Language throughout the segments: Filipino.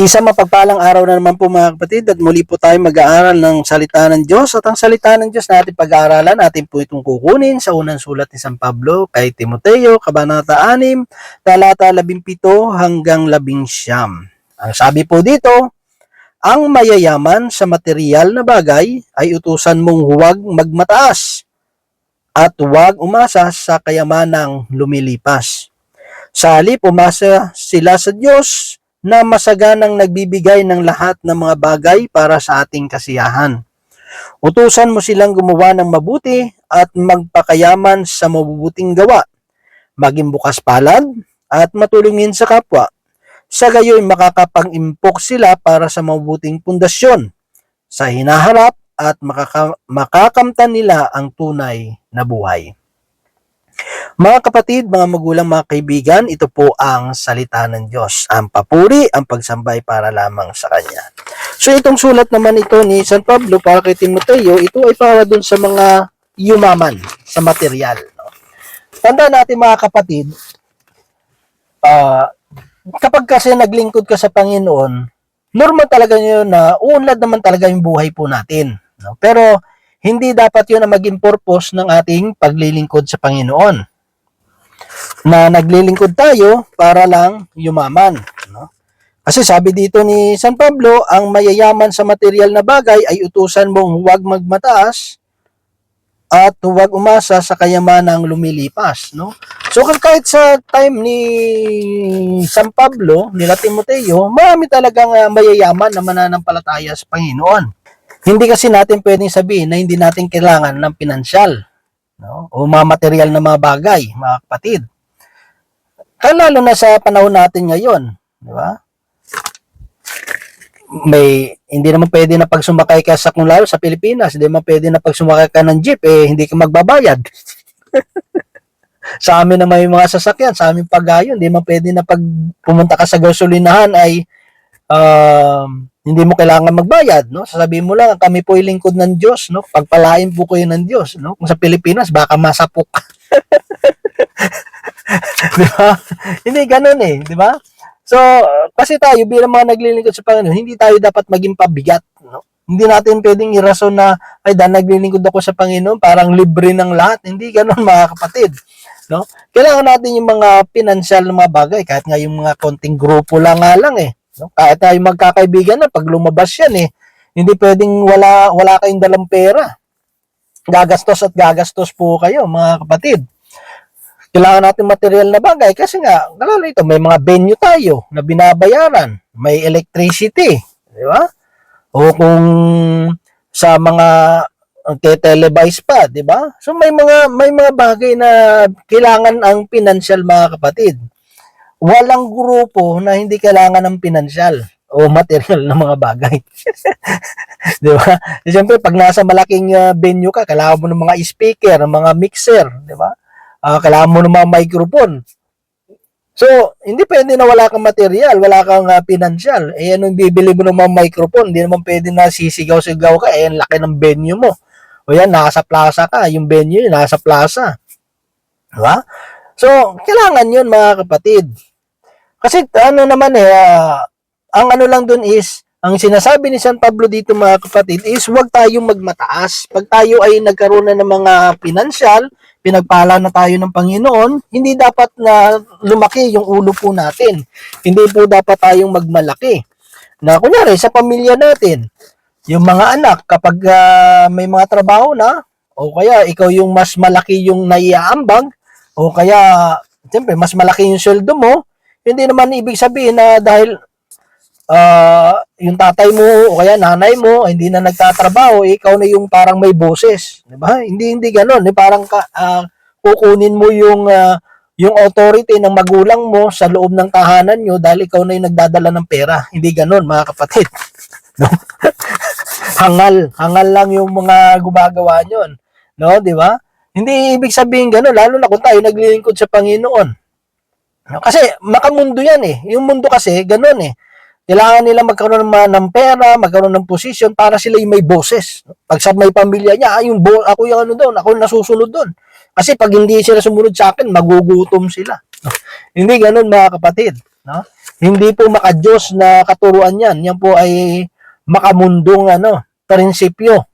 Isang mapagpalang araw na naman po mga kapatid at muli po tayo mag-aaral ng salita ng Diyos at ang salita ng Diyos na ating pag-aaralan natin po itong kukunin sa unang sulat ni San Pablo kay Timoteo, Kabanata 6, talata 17 hanggang 11. Ang sabi po dito, ang mayayaman sa material na bagay ay utusan mong huwag magmataas at huwag umasa sa kayamanang lumilipas. Sa halip, umasa sila sa Diyos na masaganang nagbibigay ng lahat ng mga bagay para sa ating kasiyahan. Utusan mo silang gumawa ng mabuti at magpakayaman sa mabubuting gawa, maging bukas palad at matulungin sa kapwa. Sa gayoy makakapang-impok sila para sa mabuting pundasyon sa hinaharap at makaka- makakamtan nila ang tunay na buhay. Mga kapatid, mga magulang, mga kaibigan, ito po ang salita ng Diyos. Ang papuri, ang pagsambay para lamang sa Kanya. So itong sulat naman ito ni San Pablo para kay Timoteo, ito ay para dun sa mga yumaman, sa material. No? Tanda natin mga kapatid, ah, kapag kasi naglingkod ka sa Panginoon, normal talaga yun na uunlad naman talaga yung buhay po natin. No? Pero hindi dapat yun ang maging purpose ng ating paglilingkod sa Panginoon na naglilingkod tayo para lang yumaman. No? Kasi sabi dito ni San Pablo, ang mayayaman sa material na bagay ay utusan mong huwag magmataas at huwag umasa sa kayamanang lumilipas. No? So kahit sa time ni San Pablo, nila Timoteo, marami talagang ah, mayayaman na mananampalataya sa Panginoon. Hindi kasi natin pwedeng sabihin na hindi natin kailangan ng pinansyal no? o mga material na mga bagay, mga kapatid. Lalo na sa panahon natin ngayon, di ba? May hindi naman pwede na pag sumakay ka sa kung lalo sa Pilipinas, hindi naman pwede na pag sumakay ka ng jeep eh hindi ka magbabayad. sa amin na may mga sasakyan, sa amin pagayon, hindi naman pwede na pag pumunta ka sa gasolinahan ay um, hindi mo kailangan magbayad, no? Sasabihin mo lang, kami po ay lingkod ng Diyos, no? Pagpalain po kayo ng Diyos, no? Kung sa Pilipinas, baka masapok. di ba? Hindi ganun eh, di ba? So, kasi tayo bilang mga naglilingkod sa Panginoon, hindi tayo dapat maging pabigat, no? Hindi natin pwedeng irason na, ay dahil naglilingkod ako sa Panginoon, parang libre ng lahat. Hindi ganun mga kapatid. No? Kailangan natin yung mga pinansyal na mga bagay, kahit nga yung mga konting grupo lang nga lang eh. No? Kahit tayo magkakaibigan na, pag lumabas yan eh, hindi pwedeng wala, wala kayong dalang pera. Gagastos at gagastos po kayo, mga kapatid. Kailangan natin material na bagay kasi nga, kalala ito, may mga venue tayo na binabayaran. May electricity. Di ba? O kung sa mga te-televise pa, di ba? So may mga may mga bagay na kailangan ang pinansyal mga kapatid. Walang grupo na hindi kailangan ng pinansyal o material na mga bagay. di ba? Siyempre, pag nasa malaking uh, venue ka, kailangan mo ng mga speaker, ng mga mixer, di ba? Uh, kailangan mo ng mga microphone. So, hindi pwede na wala kang material, wala kang uh, pinansyal. Eh, anong bibili mo ng mga microphone? Hindi naman pwede na sisigaw-sigaw ka. Eh, laki ng venue mo. O yan, nasa plaza ka. Yung venue, nasa plaza. Diba? So, kailangan yun mga kapatid. Kasi ano naman eh, uh, ang ano lang dun is, ang sinasabi ni San Pablo dito mga kapatid is huwag tayong magmataas. Pag tayo ay nagkaroon na ng mga pinansyal, pinagpala na tayo ng Panginoon, hindi dapat na lumaki yung ulo po natin. Hindi po dapat tayong magmalaki. Na kunyari, sa pamilya natin, yung mga anak, kapag uh, may mga trabaho na, o kaya ikaw yung mas malaki yung naiaambag, o kaya, siyempre, mas malaki yung sweldo mo, hindi naman ibig sabihin na dahil uh, yung tatay mo o kaya nanay mo hindi na nagtatrabaho, eh, ikaw na yung parang may boses, 'di ba? Hindi hindi ganoon, eh, parang ka, uh, kukunin mo yung uh, yung authority ng magulang mo sa loob ng tahanan nyo dahil ikaw na yung nagdadala ng pera. Hindi ganoon, mga kapatid. No? hangal, hangal lang yung mga gumagawa nyon. No, 'di ba? Hindi ibig sabihin ganoon, lalo na kung tayo naglilingkod sa Panginoon. No? Kasi makamundo 'yan eh. Yung mundo kasi ganoon eh kailangan nila magkaroon ng, ng pera, magkaroon ng position para sila yung may boses. Pag sa may pamilya niya, ah, yung bo- ako yung ano doon, ako yung nasusunod doon. Kasi pag hindi sila sumunod sa akin, magugutom sila. hindi ganun mga kapatid. No? Hindi po maka-Diyos na katuruan yan. Yan po ay makamundong ano, prinsipyo.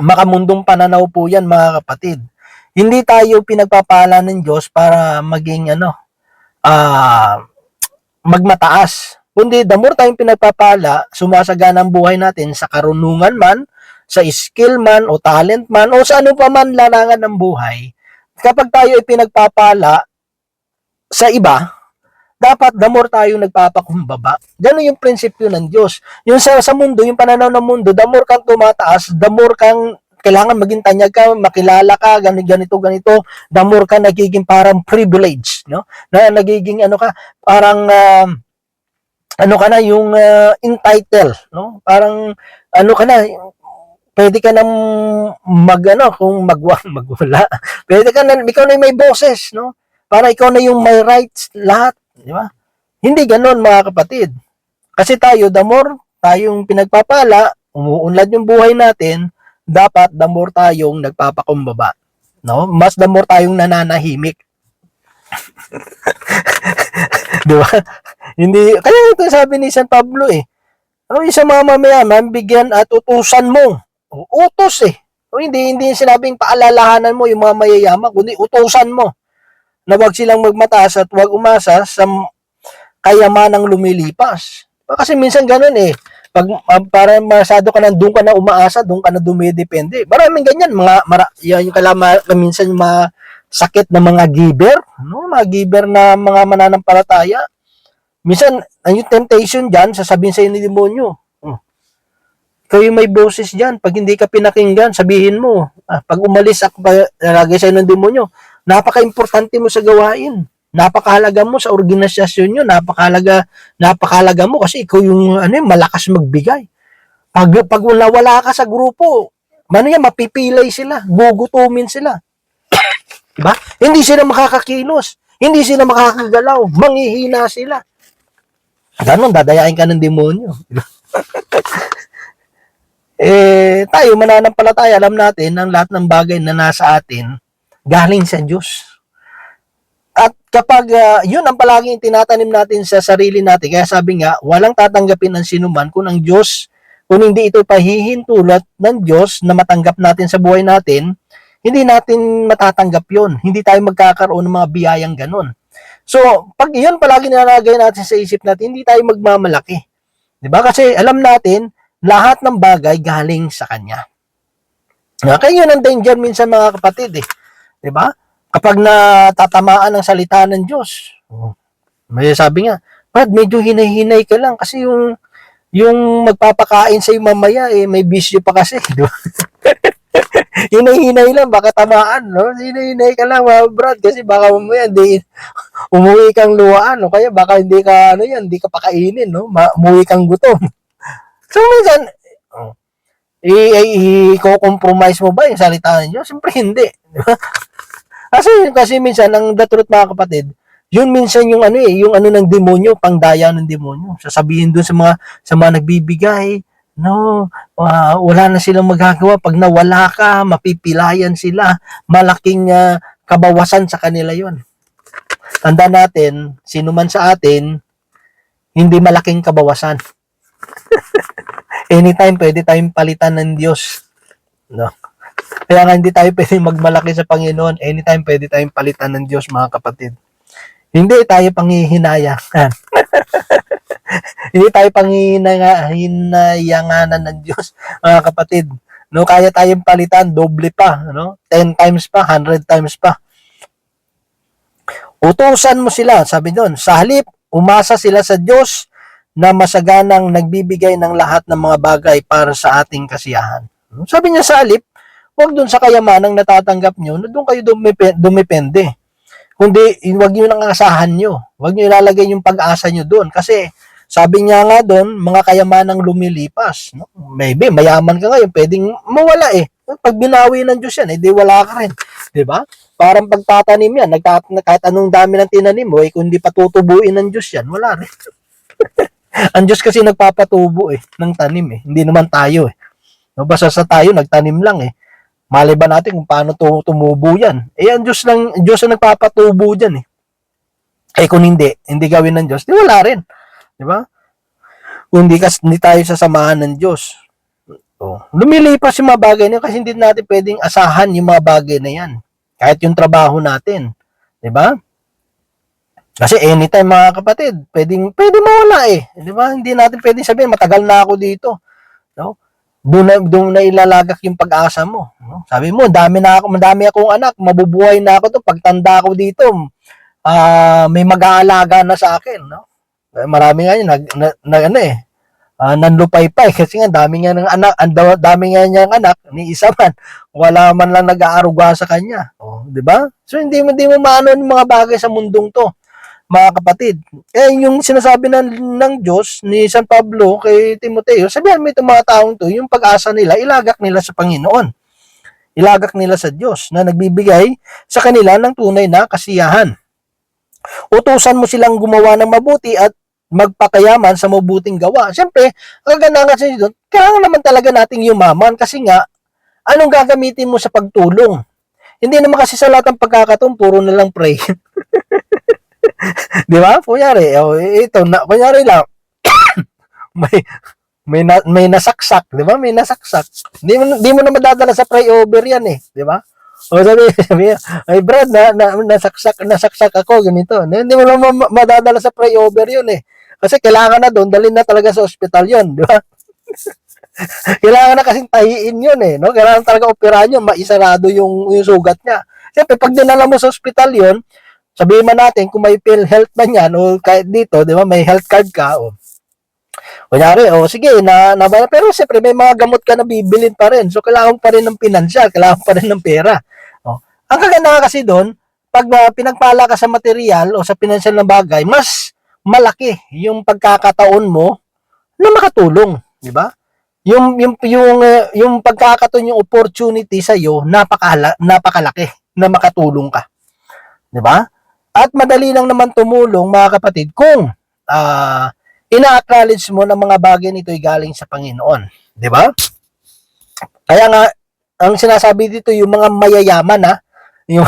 Makamundong pananaw po yan mga kapatid. Hindi tayo pinagpapala ng Diyos para maging ano, ah magmataas. Kundi the more tayong pinagpapala, sumasagana ang buhay natin sa karunungan man, sa skill man, o talent man, o sa ano pa man larangan ng buhay. Kapag tayo ay pinagpapala sa iba, dapat the more tayo nagpapakumbaba. Ganun yung prinsipyo ng Diyos. Yung sa, sa mundo, yung pananaw ng mundo, the more kang tumataas, the more kang kailangan maging tanyag ka, makilala ka, ganito, ganito, ganito, the more ka nagiging parang privilege, no? Na nagiging ano ka, parang um, ano ka na yung uh, entitled, no? Parang ano ka na, pwede ka nang mag ano, kung magwa, magwala. Pwede ka na, ikaw na may boses, no? Para ikaw na yung may rights lahat, di ba? Hindi ganoon mga kapatid. Kasi tayo, the more tayong pinagpapala, umuunlad yung buhay natin, dapat the more tayong nagpapakumbaba. No? Mas the more tayong nananahimik. Di ba? Hindi, kaya ito sabi ni San Pablo eh. O isa mga mamayaman, bigyan at utusan mo. O, Utos eh. O hindi, hindi sinabing paalalahanan mo yung mga mayayaman, kundi utusan mo. Na wag silang magmataas at wag umasa sa kayamanang lumilipas. Kasi minsan ganun eh. Pag ah, para masado ka na doon ka na umaasa, doon ka na dumidepende. Maraming ganyan, mga mara, yung kalama minsan yung mga sakit na mga giver, no? Mga giver na mga mananampalataya. Minsan, ang yung temptation diyan, sasabihin sa ni demonyo. "Oh, yung may boses diyan. Pag hindi ka pinakinggan, sabihin mo. Ah, pag umalis ako, lagay sa ng demonyo, napaka-importante mo sa gawain. Napakahalaga mo sa organisasyon nyo, napakahalaga, napakahalaga mo kasi ikaw yung ano, yun, malakas magbigay. Pag, pag wala ka sa grupo, ano yan, mapipilay sila, gugutumin sila. Diba? Hindi sila makakakilos, hindi sila makakagalaw, manghihina sila. Ganon, dadayain ka ng demonyo. eh, tayo, mananampalataya, alam natin, ang lahat ng bagay na nasa atin, galing sa Diyos. At kapag ah, yun ang palaging tinatanim natin sa sarili natin, kaya sabi nga, walang tatanggapin ang sinuman kung ang Diyos, kung hindi ito pahihintulot ng Diyos na matanggap natin sa buhay natin, hindi natin matatanggap yon Hindi tayo magkakaroon ng mga biyayang ganun. So, pag yun palagi nilalagay natin sa isip natin, hindi tayo magmamalaki. 'Di ba? Kasi alam natin, lahat ng bagay galing sa Kanya. Ah, Kaya yun ang danger minsan mga kapatid eh. 'Di ba? Kapag natatamaan ng salita ng Diyos, oh, may sabi nga, Brad, medyo hinay-hinay ka lang kasi yung yung magpapakain sa mamaya eh may bisyo pa kasi, di ba? hinay-hinay lang baka tamaan, no? Hinay-hinay ka lang, Brad, kasi baka mamaya di umuwi kang luwaan, no? Kaya baka hindi ka ano yan, hindi ka pakainin, no? Ma- umuwi kang gutom. So minsan, oh, i-compromise mo ba yung salita ng Diyos? Siyempre hindi. Kasi, kasi minsan, ang the truth mga kapatid, yun minsan yung ano eh, yung ano ng demonyo, pangdaya ng demonyo. Sasabihin dun sa mga, sa mga nagbibigay, no, ah, wala na silang magagawa. Pag nawala ka, mapipilayan sila. Malaking ah, kabawasan sa kanila yon. Tanda natin, sino man sa atin, hindi malaking kabawasan. Anytime pwede tayong palitan ng Diyos. No? Kaya nga hindi tayo pwede magmalaki sa Panginoon. Anytime pwede tayong palitan ng Diyos, mga kapatid. Hindi tayo panghihinayangan. hindi tayo panghihinayanganan ng Diyos, mga kapatid. No, kaya tayong palitan doble pa, no? 10 times pa, 100 times pa. Utusan mo sila, sabi doon, sa halip, umasa sila sa Diyos na masaganang nagbibigay ng lahat ng mga bagay para sa ating kasiyahan. Sabi niya sa halip, huwag doon sa kayamanang natatanggap nyo, na doon kayo dumipende. Kundi, huwag nyo nang asahan nyo. Huwag nyo ilalagay yung pag-asa nyo doon. Kasi, sabi niya nga doon, mga kayamanang lumilipas. No? Maybe, mayaman ka ngayon, pwedeng mawala eh. Pag binawi ng Diyos yan, edi wala ka rin. 'Di ba? Parang pagtatanim yan, nagtat kahit anong dami ng tinanim mo, eh, kung hindi patutubuin ng Diyos yan, wala rin. Ang Diyos kasi nagpapatubo eh, ng tanim eh. Hindi naman tayo eh. No, basta sa tayo, nagtanim lang eh. Malay ba natin kung paano to, tumubo yan? Eh, ang Diyos lang, ang Diyos ang nagpapatubo dyan eh. Eh kung hindi, hindi gawin ng Diyos, di wala rin. Di ba? Kung hindi, kas, hindi tayo sasamahan ng Diyos. Oh. Lumilipas yung mga bagay na yun kasi hindi natin pwedeng asahan yung mga bagay na yan. Kahit yung trabaho natin. Di ba? Kasi anytime mga kapatid, pwedeng, pwede mawala eh. Di ba? Hindi natin pwedeng sabihin, matagal na ako dito. No? Doon na, doon na ilalagak yung pag-asa mo. No? Sabi mo, dami na ako, madami akong anak, mabubuhay na ako to, pagtanda ako dito, ah may mag-aalaga na sa akin. No? Eh, Marami nga yun, nag, na, na, ano eh, uh, nanlupay-pay kasi nga dami nga ng anak, ang dami nga niyang anak, ni isa man, wala man lang nag-aaruga sa kanya. Oh, 'di ba? So hindi mo hindi mo maano yung mga bagay sa mundong 'to, mga kapatid. Eh yung sinasabi ng ng Diyos ni San Pablo kay Timoteo, sabihan mo itong mga taong 'to, yung pag-asa nila, ilagak nila sa Panginoon. Ilagak nila sa Diyos na nagbibigay sa kanila ng tunay na kasiyahan. Utusan mo silang gumawa ng mabuti at magpakayaman sa mabuting gawa. Siyempre, ang kagandahan sa doon, kailangan naman talaga nating yumaman kasi nga, anong gagamitin mo sa pagtulong? Hindi naman kasi sa lahat ng pagkakataon, puro na lang pray. Di ba? Kunyari, oh, ito, na, kunyari lang, may, may, na, may nasaksak, di ba? May nasaksak. Di mo, di mo na madadala sa pray over yan eh, di ba? O sabi, sabi, ay Brad, na, na, nasaksak, nasaksak ako, ganito. Hindi mo na ma- madadala sa pray over yun eh. Kasi kailangan na doon, dalhin na talaga sa ospital yun, di ba? kailangan na kasing tahiin yun eh, no? Kailangan talaga operahan yun, maisarado yung, yung sugat niya. Siyempre, pag dinala mo sa ospital yun, sabihin man natin kung may PhilHealth man yan o kahit dito, di ba, may health card ka, o Kunyari, o sige, na, na pero siyempre may mga gamot ka na bibilin pa rin. So, kailangan pa rin ng pinansyal, kailangan pa rin ng pera. O, ang kagandahan kasi doon, pag uh, pinagpala ka sa material o sa pinansyal na bagay, mas malaki yung pagkakataon mo na makatulong, di ba? Yung yung yung uh, yung pagkakataon yung opportunity sa iyo napakala, napakalaki na makatulong ka. 'Di ba? At madali lang naman tumulong mga kapatid kung ah ina-acknowledge mo na mga bagay nito ay galing sa Panginoon, 'di ba? Kaya nga ang sinasabi dito yung mga mayayaman ha, yung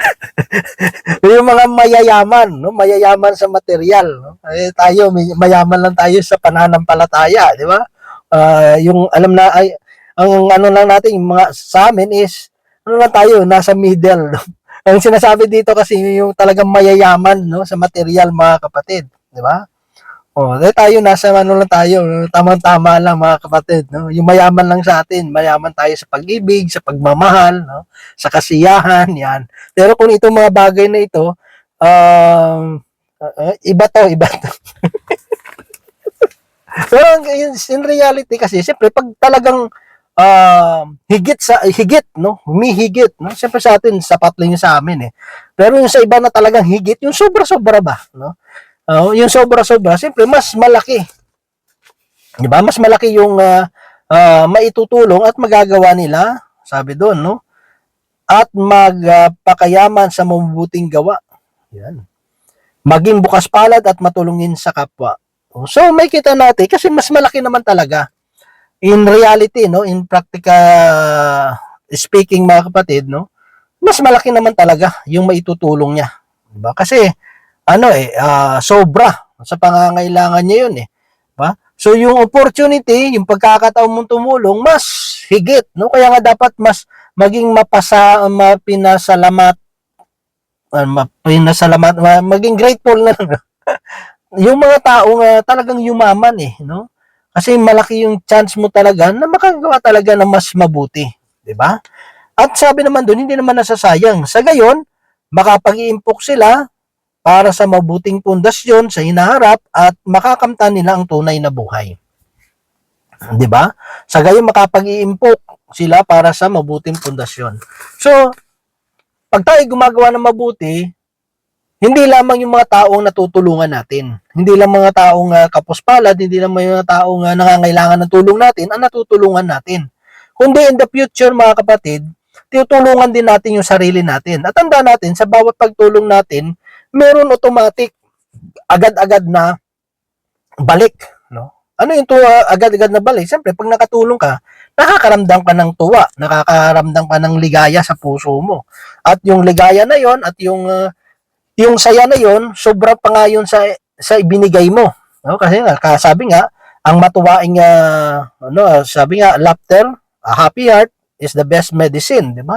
yung mga mayayaman, no? Mayayaman sa material, no? Eh, tayo may, mayaman lang tayo sa pananampalataya, 'di ba? Ah, yung alam na ay ang ano lang natin yung mga sa amin is ano lang tayo nasa middle. No? Ang sinasabi dito kasi yung talagang mayayaman no sa material mga kapatid, 'di ba? Oh, dahil tayo nasa ano lang tayo, tamang-tama lang mga kapatid, no? Yung mayaman lang sa atin, mayaman tayo sa pag-ibig, sa pagmamahal, no? Sa kasiyahan, 'yan. Pero kung itong mga bagay na ito, um, uh, iba to, iba to. Pero in, in reality kasi, siyempre, pag talagang ah, higit sa higit no? Humihigit no? Siyempre sa atin sapat lang yung sa amin eh. Pero yung sa iba na talagang higit yung sobra-sobra ba no? Ah, yung sobra-sobra siyempre mas malaki. Di ba? Mas malaki yung ah, ah, maitutulong at magagawa nila sabi doon no? At magpakayaman sa mabubuting gawa. Yan. Maging bukas palad at matulungin sa kapwa. So may kita natin kasi mas malaki naman talaga in reality, no, in practical speaking mga kapatid, no, mas malaki naman talaga yung maitutulong niya. Diba? Kasi, ano eh, ah, sobra sa pangangailangan niya yun eh. Diba? So, yung opportunity, yung pagkakataon mong tumulong, mas higit, no? Kaya nga dapat mas maging mapasa, mapinasalamat, uh, mapinasalamat, ma- maging grateful na yung mga taong ah, talagang yumaman eh, no? Kasi malaki yung chance mo talaga na makagawa talaga ng mas mabuti, 'di ba? At sabi naman doon, hindi naman nasasayang. Sa gayon, makapag-iimpok sila para sa mabuting pundasyon sa hinaharap at makakamtan nila ang tunay na buhay. 'Di ba? Sa gayon makapag-iimpok sila para sa mabuting pundasyon. So, pag tayo gumagawa ng mabuti, hindi lamang yung mga taong natutulungan natin. Hindi lang mga taong uh, kapuspalad, hindi lang mga taong uh, nangangailangan ng tulong natin ang natutulungan natin. Kundi in the future mga kapatid, tutulungan din natin yung sarili natin. At tanda natin, sa bawat pagtulong natin, meron automatic agad-agad na balik. No? Ano yung tuwa, agad-agad na balik? Siyempre, pag nakatulong ka, nakakaramdam ka ng tuwa, nakakaramdam ka ng ligaya sa puso mo. At yung ligaya na yon at yung uh, yung saya na yon sobra pa nga yun sa sa ibinigay mo. No kasi nga kasabi nga ang matuwaing ah, ano ah, sabi nga laughter a happy heart is the best medicine di ba?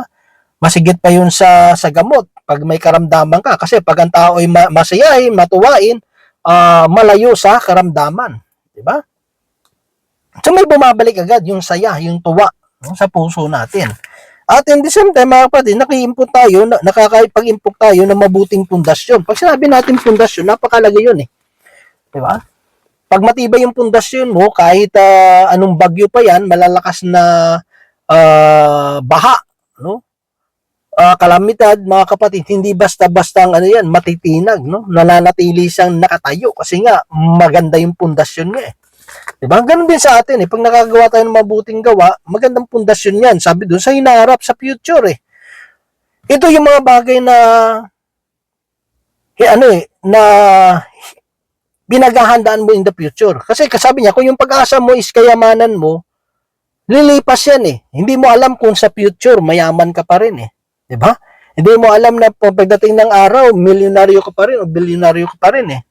Masigit pa yun sa sa gamot. Pag may karamdaman ka kasi pag ang tao ay ma- masayahin matuwain ah, malayo sa karamdaman di ba? So may bumabalik agad yung saya yung tuwa no, sa puso natin at in the same time, mga kapatid, naki-input tayo, na, nakakapag-input tayo ng mabuting pundasyon. Pag sinabi natin pundasyon, napakalaga yun eh. Di ba? Pag matibay yung pundasyon mo, kahit ah, anong bagyo pa yan, malalakas na ah, baha, no? Ah, kalamidad, mga kapatid, hindi basta-basta ang ano yan, matitinag, no? Nananatili siyang nakatayo kasi nga maganda yung pundasyon niya eh. Diba? Ganun din sa atin eh. Pag nakagawa tayo ng mabuting gawa, magandang pundasyon yan. Sabi doon, sa hinaharap, sa future eh. Ito yung mga bagay na eh, ano eh, na pinaghahandaan mo in the future. Kasi kasabi niya, kung yung pag-asa mo is kayamanan mo, lilipas yan eh. Hindi mo alam kung sa future, mayaman ka pa rin eh. Di ba? Hindi mo alam na pag- pagdating ng araw, milyonaryo ka pa rin o bilyonaryo ka pa rin eh.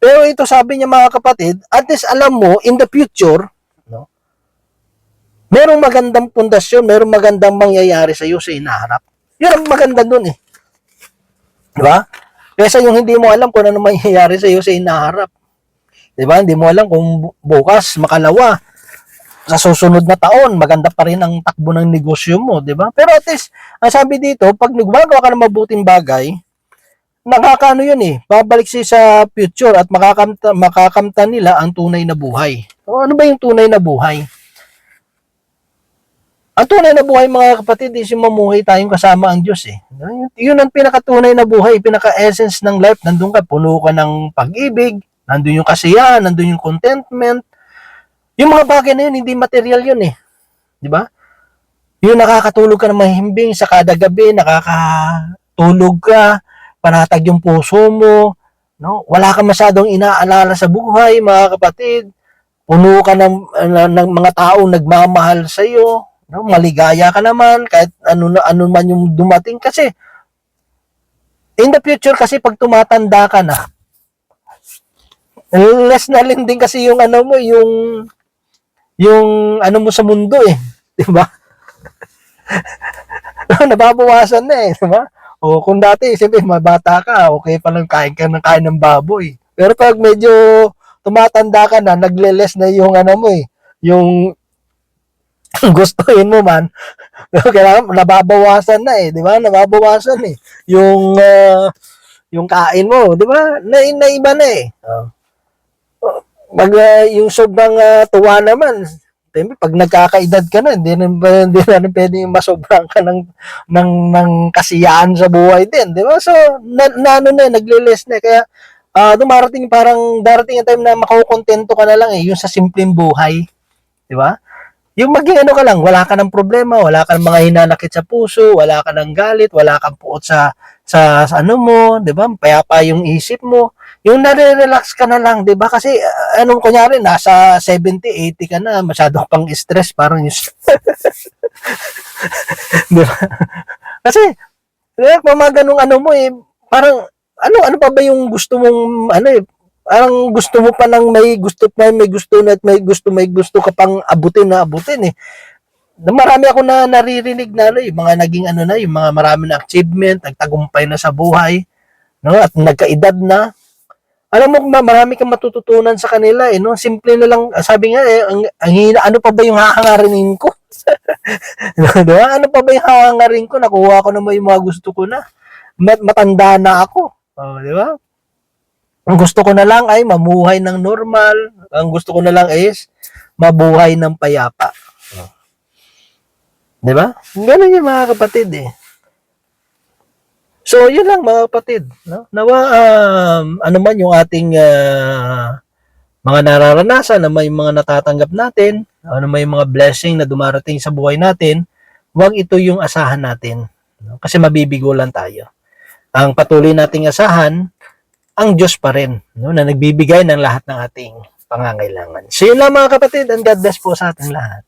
Pero ito sabi niya mga kapatid, at least alam mo, in the future, no, merong magandang pundasyon, merong magandang mangyayari sa iyo sa inaharap. Yun ang maganda dun eh. Di ba? Kesa yung hindi mo alam kung ano mangyayari sa iyo sa inaharap. Di ba? Hindi mo alam kung bu- bukas, makalawa, sa susunod na taon, maganda pa rin ang takbo ng negosyo mo, di ba? Pero at least, ang sabi dito, pag gumagawa ka ng mabuting bagay, nakakaano yun eh, babalik siya sa future at makakamta, makakamta nila ang tunay na buhay. O ano ba yung tunay na buhay? Ang tunay na buhay mga kapatid is yung mamuhay tayong kasama ang Diyos eh. Yun ang pinakatunay na buhay, pinaka-essence ng life. Nandun ka, puno ka ng pag-ibig, nandun yung kasiyahan, nandun yung contentment. Yung mga bagay na yun, hindi material yun eh. Di ba? Yung nakakatulog ka ng mahimbing sa kada gabi, nakakatulog ka, panatag yung puso mo, no? Wala ka masyadong inaalala sa buhay, mga kapatid. Puno ka ng, ng, mga taong nagmamahal sa iyo, no? Maligaya ka naman kahit ano na ano man yung dumating kasi in the future kasi pag tumatanda ka na less na lang din kasi yung ano mo, yung yung ano mo sa mundo eh, 'di ba? Nababawasan na eh, 'di ba? O kung dati, siyempre, mabata ka, okay pa lang kain ka ng kain ng baboy. Pero pag medyo tumatanda ka na, nagle-less na yung ano mo eh, yung gustuhin mo man, kailangan nababawasan na eh, di ba? Nababawasan eh. Yung, ah, yung kain mo, di ba? Na, naiba na eh. Oh. Pag ah, yung sobrang ah, tuwa naman, Siyempre, pag nagkakaedad ka na, hindi na, hindi na rin pwedeng masobrang ka ng, ng, ng kasiyahan sa buhay din, di ba? So, na, na ano na, nagle-less na. Kaya, ah dumarating parang, darating ang time na makukontento ka na lang eh, yung sa simpleng buhay. Di ba? Yung maging ano ka lang, wala ka ng problema, wala ka ng mga hinanakit sa puso, wala ka ng galit, wala kang puot sa, sa, sa ano mo, di ba? Payapa yung isip mo. Yung nare-relax ka na lang, di ba? Kasi, uh, anong kunyari, nasa 70, 80 ka na, masyado pang stress, parang yung... di ba? Kasi, eh, pag mga ganung ano mo eh, parang, ano, ano pa ba yung gusto mong, ano eh, parang gusto mo pa ng may gusto pa may gusto na at may gusto may gusto ka pang abutin na abutin eh. Na Marami ako na naririnig na ano, yung mga naging ano na, yung mga marami na achievement, nagtagumpay na sa buhay, no? At nagkaedad na. Alam mo, ma- marami kang matututunan sa kanila eh, no? Simple na lang, sabi nga eh, ang, ang hina, ano pa ba yung hahangarin ko? diba? Ano pa ba yung hahangarin ko? Nakuha ko naman yung mga gusto ko na. Mat- matanda na ako. Oh, di ba? Ang gusto ko na lang ay mamuhay ng normal. Ang gusto ko na lang is mabuhay ng payapa. Oh. Di ba? Ganun yung mga kapatid eh. So, yun lang mga kapatid. No? Nawa, um, ano man yung ating ah, mga nararanasan, ano man yung mga natatanggap natin, ano yung mga blessing na dumarating sa buhay natin, huwag ito yung asahan natin. No? Kasi mabibigo lang tayo. Ang patuloy nating asahan, ang Diyos pa rin, no, na nagbibigay ng lahat ng ating pangangailangan. So yun lang mga kapatid, and God bless po sa ating lahat.